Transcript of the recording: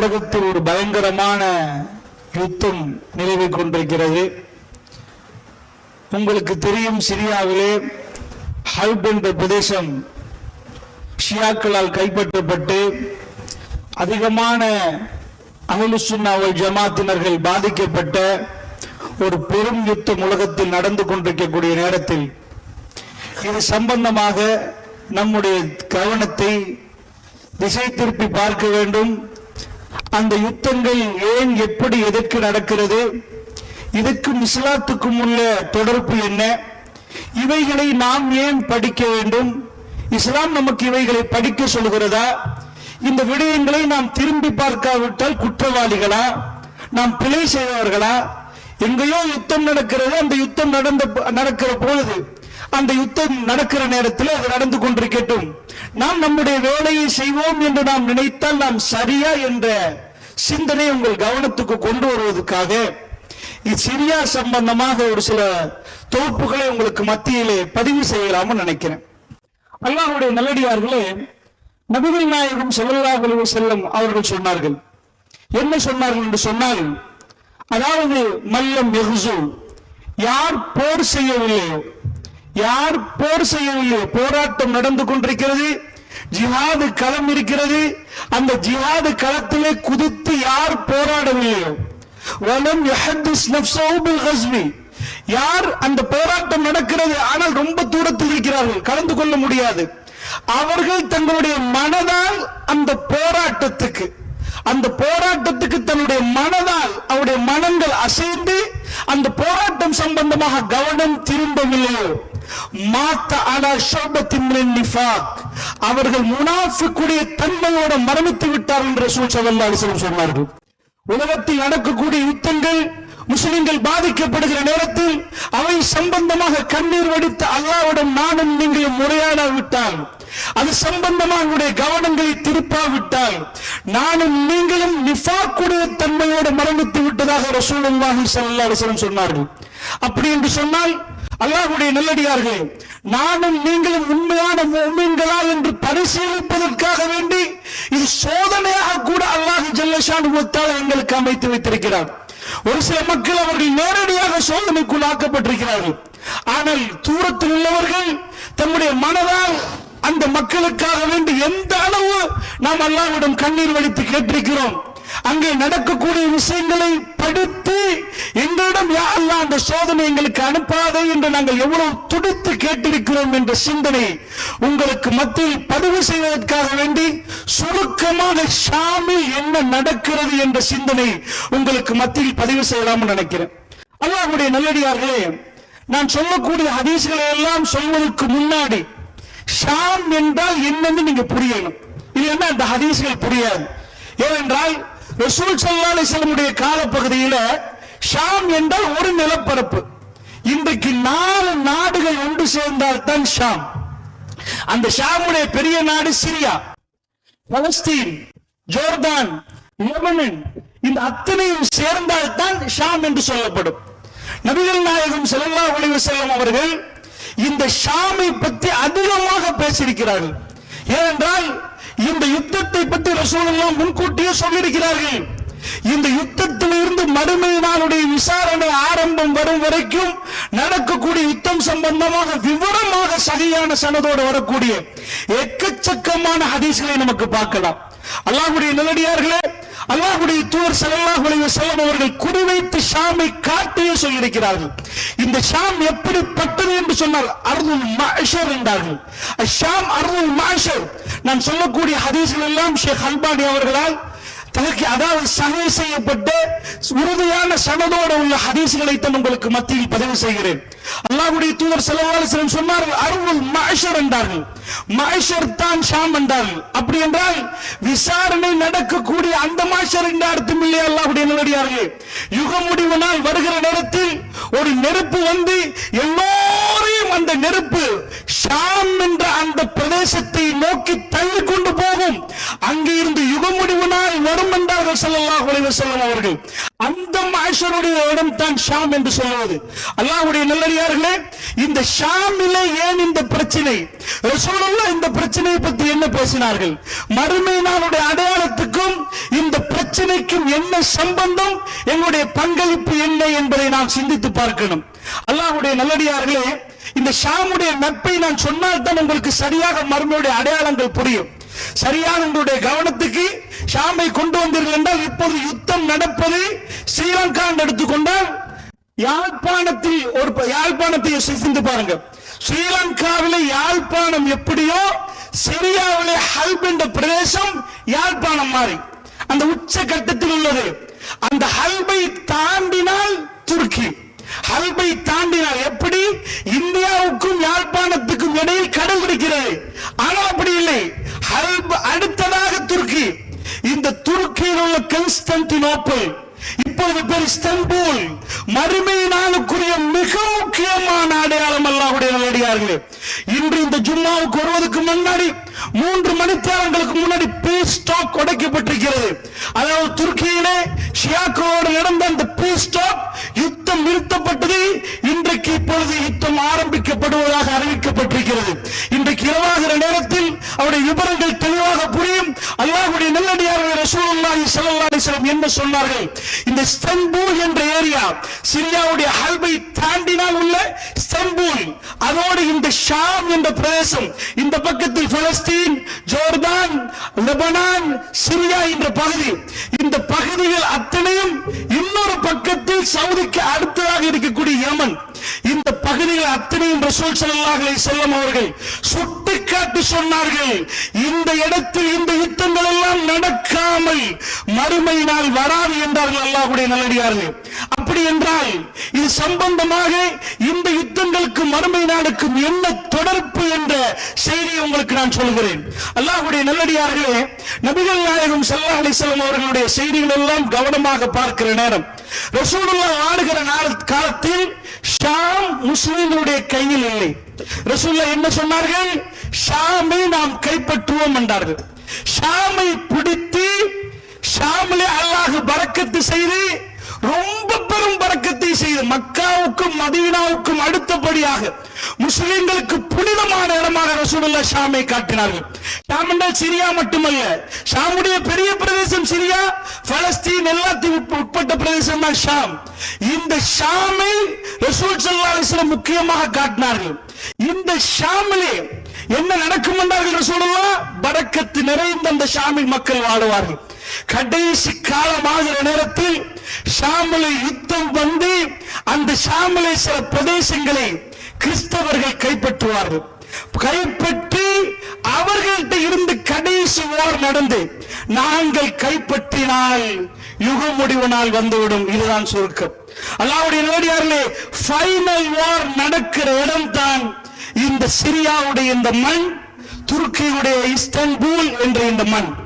உலகத்தில் ஒரு பயங்கரமான யுத்தம் நிலவி கொண்டிருக்கிறது. உங்களுக்கு தெரியும் சிரியாவிலே ஹல்ப் என்ற பிரதேசம் ஷியாக்களால் கைப்பற்றப்பட்டு அதிகமான அமலுசுன்னாவல் ஜமாத்தினர்கள் பாதிக்கப்பட்ட ஒரு பெரும் யுத்தம் உலகத்தில் நடந்து கொண்டிருக்கக்கூடிய நேரத்தில் இது சம்பந்தமாக நம்முடைய கவனத்தை திசை திருப்பி பார்க்க வேண்டும். அந்த யுத்தங்கள் ஏன் எப்படி எதற்கு நடக்கிறது? இதுக்கும் இஸ்லாத்துக்கும் உள்ள தொடர்பு என்ன? இவைகளை நாம் ஏன் படிக்க வேண்டும்? இஸ்லாம் நமக்கு இவைகளை படிக்க சொல்கிறதா இந்த விடயங்களை நாம் திரும்பி பார்க்காவிட்டால் குற்றவாளிகளா? நாம் பிழை செய்தவர்களா? எங்கேயோ யுத்தம் நடக்கிறது அந்த யுத்தம் நடந்த நடக்கிற பொழுது அந்த யுத்தம் நடக்கிற நேரத்தில் அது நடந்து கொண்டிருக்கட்டும். நாம் நம்முடைய வேலையை செய்வோம் என்று நாம் நினைத்தால் நாம் சரியா என்ற சிந்தனை உங்கள் கவனத்துக்கு கொண்டு வருவதற்காக இது சிரியா சம்பந்தமாக ஒரு சில தொகுப்புகளை உங்களுக்கு மத்தியிலே பதிவு செய்யலாம்னு நினைக்கிறேன். அல்லாஹுடைய நல்லடியார்களே நபிகள் நாயகம் ஸல்லல்லாஹு செல்லும் அவர்கள் சொன்னார்கள். என்ன சொன்னார்கள் என்று சொன்னால் அதாவது மல்லம் யஹ்சு யார் போர் செய்யவில்லையோ யார் போர் செய்யவில்லையோ போராட்டம் நடந்து கொண்டிருக்கிறது ஜிஹாது களம் இருக்கிறது. அந்த ஜிஹாது களத்திலே குதித்து யார் போராடவில்லையோ. வலம் யஹத்திஸ் நஃப்ஸஹு பில் கஸ்வி யார் அந்த போராட்டம் நடக்கிறது? ஆனால் ரொம்ப தூரத்தில் இருக்கிறார்கள். கலந்து கொள்ள முடியாது. அவர்கள் தங்களுடைய மனதால் அந்த போராட்டத்துக்கு அந்த போராட்டத்துக்கு தன்னுடைய மனதால் அவருடைய மனங்கள் அசைந்து அந்த போராட்டம் சம்பந்தமாக கவனம் திரும்பவில்லையோ. மாத்த அலா ஷோபத்தின் நிஃபாக். அவர்கள் முனாஃபிக்குடைய தன்மையோட மரணித்து விட்டார்கள் என்று ரசூல் ஸல்லல்லாஹு சொன்னார்கள். உலகத்தில் நடக்கக்கூடிய யுத்தங்கள் முஸ்லிம்கள் பாதிக்கப்படுகிற நேரத்தில் அவை சம்பந்தமாக கண்ணீர் வடித்து அல்லாவிடம் நானும் நீங்களும் முறையாடாவிட்டால் அது சம்பந்தமாக உங்களுடைய கவனங்களை திருப்பாவிட்டால் நானும் நீங்களும் நிஃபாக்குடைய தன்மையோடு மரணித்து விட்டதாக ரசூலுல்லாஹி ஸல்லல்லாஹு அலைஹி வஸல்லம் சொன்னார்கள். அப்படி என்று சொன்னால் அல்லாஹுடைய நல்லடியார்களே நானும் நீங்களும் உண்மையான முஃமின்களா என்று பரிசீலிப்பதற்காக வேண்டி இது சோதனையாக கூட அல்லாஹ் ஜல்லஷான் எங்களுக்கு அமைத்து வைத்திருக்கிறார். ஒரு சில மக்கள் அவர்கள் நேரடியாக சோதனைக்குள் ஆக்கப்பட்டிருக்கிறார்கள். ஆனால் தூரத்தில் உள்ளவர்கள் தம்முடைய மனதால் அந்த மக்களுக்காக வேண்டி எந்த அளவு நாம் அல்லாஹ்விடம் கண்ணீர் வடித்து கேட்டிருக்கிறோம். அங்கே நடக்கக்கூடிய விஷயங்களை படித்து எங்களிடம் யா அல்லாஹ் அந்த சோதனை எங்களுக்கு அனுப்பாதே என்று நாங்கள் எவ்வளவு துடித்து கேட்டிருக்கிறோம் என்ற சிந்தனை உங்களுக்கு மத்தியில் பதிவு செய்வதற்காக வேண்டி சுருக்கமாக ஷாமில் என்ன நடக்கிறது என்ற சிந்தனை உங்களுக்கு மத்தியில் பதிவு செய்யலாம்னு நினைக்கிறேன். அல்லாஹுடைய நல்லடியார்களே நான் சொல்லக்கூடிய ஹதீஸ்களை எல்லாம் சொல்வதற்கு முன்னாடி ஷாம் என்றால் என்னன்னு நீங்க புரியணும். இல்லைன்னா அந்த ஹதீஸ்கள் புரியாது. ஏனென்றால் ரசூல் சல்லாலை செல்லமுடைய வஸல்லமுடைய காலப்பகுதியில ஷாம் என்றால் ஒரு நிலப்பரப்பு. இன்றைக்கு நாலு நாடுகள் ஒன்று சேர்ந்தால் தான் ஷாம். அந்த ஷாமுடைய பெரிய நாடு சிரியா பலஸ்தீன் ஜோர்தான் லெபனன் இந்த அத்தனையும் சேர்ந்தால் தான் ஷாம் என்று சொல்லப்படும். நபிகள் நாயகம் செல்லா ஒளிவு செல்லும் அவர்கள் இந்த ஷாமை பற்றி அதிகமாக பேசியிருக்கிறார்கள். ஏனென்றால் இந்த யுத்தத்தை பற்றி ரசூலெல்லாம் முன்கூட்டியே சொல்லியிருக்கிறார்கள். இந்த யுத்தத்திலிருந்து இருந்து மறுமையினாளுடைய விசாரணை ஆரம்பம் வரும் வரைக்கும் நடக்கக்கூடிய யுத்தம் சம்பந்தமாக விவரமாக சரியான சனதோடு வரக்கூடிய எக்கச்சக்கமான ஹதீஸ்களை நமக்கு பார்க்கலாம். அல்லாஹுடைய நிலடியார்களே அல்லாஹுடைய தூர் ஸல்லல்லாஹு அலைஹி அவர்கள் குறிவைத்து ஷாமை காட்டியே சொல்லியிருக்கிறார்கள். இந்த ஷாம் எப்படிப்பட்ட என்று சொன்னார். அருள் மஅஷர் என்றார்கள். ஷாம் அருள் மஅஷர் நான் சொல்லக்கூடிய ஹதீஸ்கள் எல்லாம் ஷேக் அல்பானி அவர்களால் தனக்கு அதாவது சகை செய்யப்பட்ட உறுதியான சனதோடு உள்ள ஹதீசுகளை தான் உங்களுக்கு மத்தியில் பதிவு செய்கிறேன். அல்லாவுடைய தூதர் ஸல்லல்லாஹு அலைஹி சொன்னார்கள் அருள் மகேஷர் என்றார்கள். மகேஷர் தான் ஷாம் என்றார்கள். அப்படி என்றால் விசாரணை நடக்கக்கூடிய அந்த மாஷர் என்ற அர்த்தம் இல்லையா அல்லாஹ்வுடைய நல்லடியார்களே? யுக முடிவு நாள் வருகிற நேரத்தில் ஒரு நெருப்பு வந்து எல்லோரையும் அந்த நெருப்பு ஷாம் என்ற அந்த பிரதேசத்தை நோக்கி தள்ளி கொண்டு போகும் அங்கே இருந்து யுக முடிவு நாள் வரும் என்றார்கள் ஸல்லல்லாஹு அவர்கள் அந்த மாஷருடைய இடம் தான் ஷாம் என்று சொல்லுவது. அல்லாஹுடைய நல்லடியார்களே இந்த ஷாமிலே ஏன் இந்த பிரச்சனை? ரசூலுல்லாஹ் இந்த பிரச்சனையை பத்தி என்ன பேசினார்கள்? மறுமை நாளுடைய அடையாளத்துக்கும் இந்த பிரச்சனைக்கும் என்ன சம்பந்தம்? எங்களுடைய பங்களிப்பு என்ன என்பதை நாம் சிந்தித்து பார்க்கணும். அல்லாஹுடைய நல்லடியார்களே இந்த ஷாமுடைய நட்பை நான் சொன்னால் தான் உங்களுக்கு சரியாக மர்மையுடைய அடையாளங்கள் புரியும். சரியான உங்களுடைய கவனத்துக்கு ஷாமை கொண்டு வந்தீர்கள் என்றால் இப்போது யுத்தம் நடப்பது ஸ்ரீலங்கா என்று எடுத்துக்கொண்டால் யாழ்ப்பாணத்தில் ஒரு யாழ்ப்பாணத்தை சிந்தித்து பாருங்க ஸ்ரீலங்காவில யாழ்ப்பாணம் எப்படியோ சிரியாவில ஹல்ப் என்ற பிரதேசம் யாழ்ப்பாணம் மாறி. அந்த உச்ச கட்டத்தில் உள்ளது. அந்த ஹல்பை தாண்டினால் துருக்கி. ஹல்பை தாண்டினால் எப்படி? இந்தியாவுக்கும் யாழ்ப்பாணத்துக்கும் இடையில் கடல் இருக்கிறது. ஆனால் அப்படி இல்லை. ஹல்ப் அடுத்ததாக துருக்கி. மறுமையில் உள்ள கன்ஸ்டன்டினோப்பிள் இப்பொழுது பேர் இஸ்தன்புல். மறுமை நாளுக்குரிய மிக முக்கியமான அடையாளம் அல்லாஹ்வுடைய நல்லடியார்களே. இன்று இந்த ஜும்மாவுக்கு வருவதற்கு முன்னாடி மூன்று மணித்தியாலங்களுக்கு முன்னாடி பீஸ் ஸ்டாக் உடைக்கப்பட்டிருக்கிறது. அதாவது துருக்கியிலே ஷியாக்களோடு நடந்த அந்த பீஸ் ஸ்டாக் யுத்தம் நிறுத்தப்பட்டது. இன்றைக்கு இப்பொழுது யுத்தம் ஆரம்பிக்கப்படுவதாக அறிவிக்கப்பட்டிருக்கிறது. இன்றைக்கு இரவாகிற நேரத்தில் அவருடைய விவரங்கள் அல்லாஹுடைய நல்லடியார்கள் ரசூலுல்லாஹி ஸல்லல்லாஹு அலைஹி வஸல்லம் என்ன சொன்னார்கள். இந்த ஸ்தம்பூல் என்ற ஏரியா சிரியாவுடைய ஹல்பை தாண்டினால் உள்ள ஸ்தம்பூல். அதோடு இந்த ஷாம் என்ற பிரதேசம் இந்த பக்கத்தில் பலஸ்தீன் ஜோர்தான் லெபனான் சிரியா என்ற பகுதி. இந்த பகுதிகள் அத்தனையும் இன்னொரு பக்கத்தில் சவுதிக்கு அடுத்ததாக இருக்கக்கூடிய யமன். இந்த பகுதிகள் அத்தனையும் ரசூல் ஸல்லல்லாஹு செல்லும் அவர்கள் அவர்கள் சுட்டிக்காட்டி சொன்னார்கள். இந்த இடத்தில் இந்த யுத்தங்கள் எல்லாம் நடக்காமல் மறுமை நாள் வராது என்றார்கள் அல்லாஹுடைய நல்லடியார்கள். அப்படி என்றால் இது சம்பந்தமாக இந்த யுத்தங்களுக்கு மறுமை நாடுக்கும் என்ன தொடர்பு என்ற செய்தியை உங்களுக்கு நான் சொல்கிறேன். அல்லாஹுடைய நல்லடியார்களே நபிகள் நாயகம் ஸல்லல்லாஹு அலைஹி அவர்களுடைய செய்திகள் எல்லாம் கவனமாக பார்க்கிற நேரம். ரசூலுல்லா ஆடுகிற நாள் காலத்தில் ஷாம் முஸ்லிம் முஸ்லிம்களுடைய கையில் இல்லை. ரசூல்லா என்ன சொன்னார்கள்? ஷாமை நாம் கைப்பற்றுவோம் என்றார்கள். ஷாமை பிடித்து ஷாமிலே அல்லாஹ் பறக்கத்து செய்து ரொம்ப பெரும் பறக்கத்தை செய்து மக்காவுக்கும் மதீனாவுக்கும் அடுத்தபடியாக முஸ்லிம்களுக்கு புனிதமான இடமாக ரசூலுல்லா ஷாமை காட்டினார்கள். ஷாம் என்றால் சிரியா மட்டுமல்ல ஷாமுடைய பெரிய பிரதேசம் சிரியா பலஸ்தீன் எல்லாத்தையும் உட்பட்ட பிரதேசம் தான் ஷாம். இந்த ஷாமை ரசூல் சல்லா அலைஹி முக்கியமாக காட்டினார்கள். இந்த ஷாமிலே என்ன நடக்கும் என்றார்கள் சொல்லலாம் வடக்கத்து நிறைந்த அந்த ஷாமில் மக்கள் வாழுவார்கள். கடைசி காலமாகிற நேரத்தில் ஷாமிலை யுத்தம் வந்து அந்த ஷாமிலை சில பிரதேசங்களை கிறிஸ்தவர்கள் கைப்பற்றுவார்கள். கைப்பற்றி அவர்கள்ட்ட இருந்து கடைசி ஓர் நடந்து நாங்கள் கைப்பற்றினால் யுக முடிவு நாள் வந்துவிடும். இதுதான் சுருக்கம். அல்லாவுடைய நேரடியார்களே ஃபைனல் வார் நடக்கிற இடம்தான் இந்த சிரியாவுடைய இந்த மண் துருக்கியுடைய இஸ்தன்பூல் என்ற இந்த மண்.